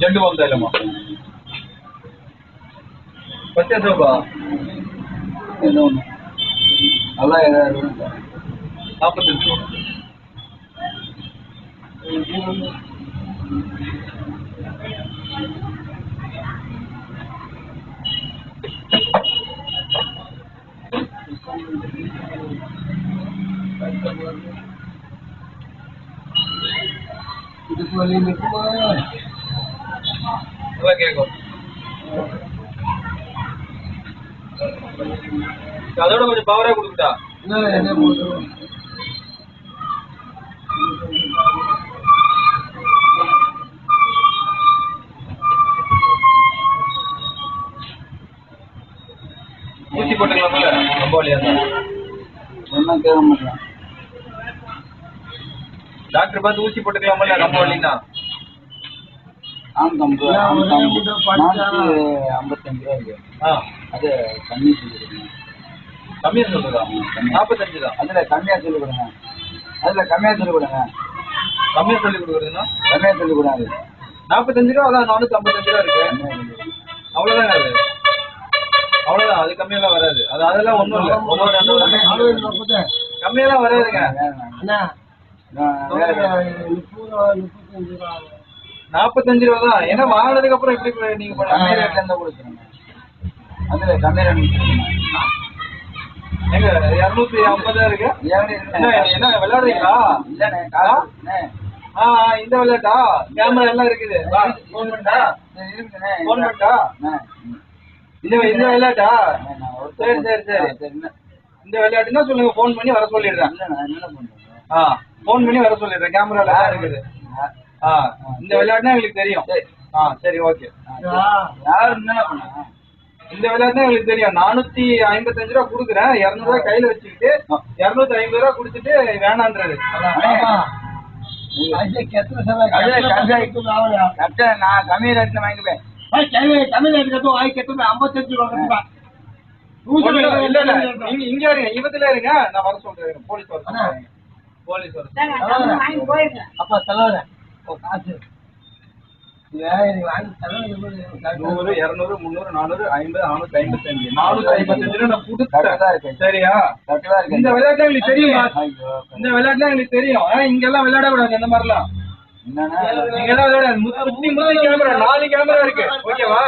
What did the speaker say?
జెండు వందేలమ్మా వచ్చేసాబా అలా నాపత్తి Thank you. இதுக்கு கேட்கும் அதோட கொஞ்சம் பவரே கொடுக்குதா என்ன போதும் ஊசி போட்டுக்கலாம்ல ரொம்ப வழியா தான் கேட்க மாட்டேன். டாக்டர் பார்த்து ஊசி போட்டுக்கலாம்ல ரொம்ப வழின்னா ஆம். தம்பு ஆம் தம்பு நானூற்றி ஐம்பத்தஞ்சு ரூபா இருக்கு. ஆ. அது கம்மி சொல்லி கொடுங்க. கம்மியா சொல்லுதா நாற்பத்தஞ்சு தான். அதில் கம்மியாக சொல்லி கொடுங்க. அதில் கம்மியாக சொல்லி கொடுங்க. கம்மியா சொல்லி கொடுக்குறதுன்னா? கம்மியாக சொல்லி கொடுங்க. நாற்பத்தஞ்சு ரூபா அதான் நானூத்தி ஐம்பத்தஞ்சு ரூபா இருக்கு. அவ்வளவுதான் அது அவ்வளவுதான். அது கம்மியெல்லாம் வராது. அது அதெல்லாம் ஒண்ணும் இல்ல. ஒவ்வொரு கம்மியெல்லாம் வராதுங்க. நாற்பத்தஞ்சு ரூபா தான். ஏன்னா வாங்கினதுக்கு அப்புறம் எப்படி நீங்க கம்மி ரேட்ல இருந்தா கொடுத்துருங்க அதில் கம்மி ரேட் எங்க இருநூத்தி ஐம்பதா இருக்கு? என்ன என்ன விளையாடுறீங்களா? இல்லண்ணே ஆ? இந்த விளையாட்டா? கேமரா எல்லாம் இருக்குது. வா போன் பண்ணா? இருக்குண்ணே போன் பண்ணா? இந்த இந்த விளையாட்டா? சரி சரி சரி. இந்த விளையாட்டுன்னா சொல்லுங்க போன் பண்ணி வர சொல்லிடுறேன். ஆ. போன் பண்ணி வர சொல்லிடுறேன். கேமரா எல்லாம் இருக்குது. இந்த விளையாட்டுனா எங்களுக்கு தெரியும். ஆ சரி ஓகே. யாரு என்ன பண்ண? இந்த விளையாட்டுனா எங்களுக்கு தெரியும். நானூத்தி ஐம்பத்தஞ்சு ரூபா கொடுக்குறேன். இருநூறு ரூபாய் கையில வச்சுக்கிட்டு இருநூத்தி ஐம்பது ரூபா கொடுத்துட்டு வேணான்றாரு. நான் கம்மி ரேட்ல வாங்கிப்பேன். ஒண்ணும் இல்ல, இல்ல. இல்ல இங்க இங்க இருங்க. இவத்துல இருங்க. நான் வர சொல்றேன். போலீஸ் வர சொல்றேன். போலீஸ் வர அப்பா தலைவர. காசு. நூறு இருநூறு முந்நூறு நானூறு ஐம்பது நானூத்தி ஐம்பத்தஞ்சு. நானூத்தி ஐம்பத்தஞ்சு ரூபா நான் இருக்கு சரியா? கரெக்டா இருக்கு இந்த விளையாட்டுல எங்களுக்கு தெரியும்? இந்த விளையாட்டுல எங்களுக்கு தெரியும். ஆனா இங்க எல்லாம் விளையாட கூடாது இந்த மாதிரிலாம். என்னன்னா? நீங்க எல்லாம் விளையாட முத்தி முத்தி கேமரா நாலு கேமரா இருக்கு. ஓகேவா?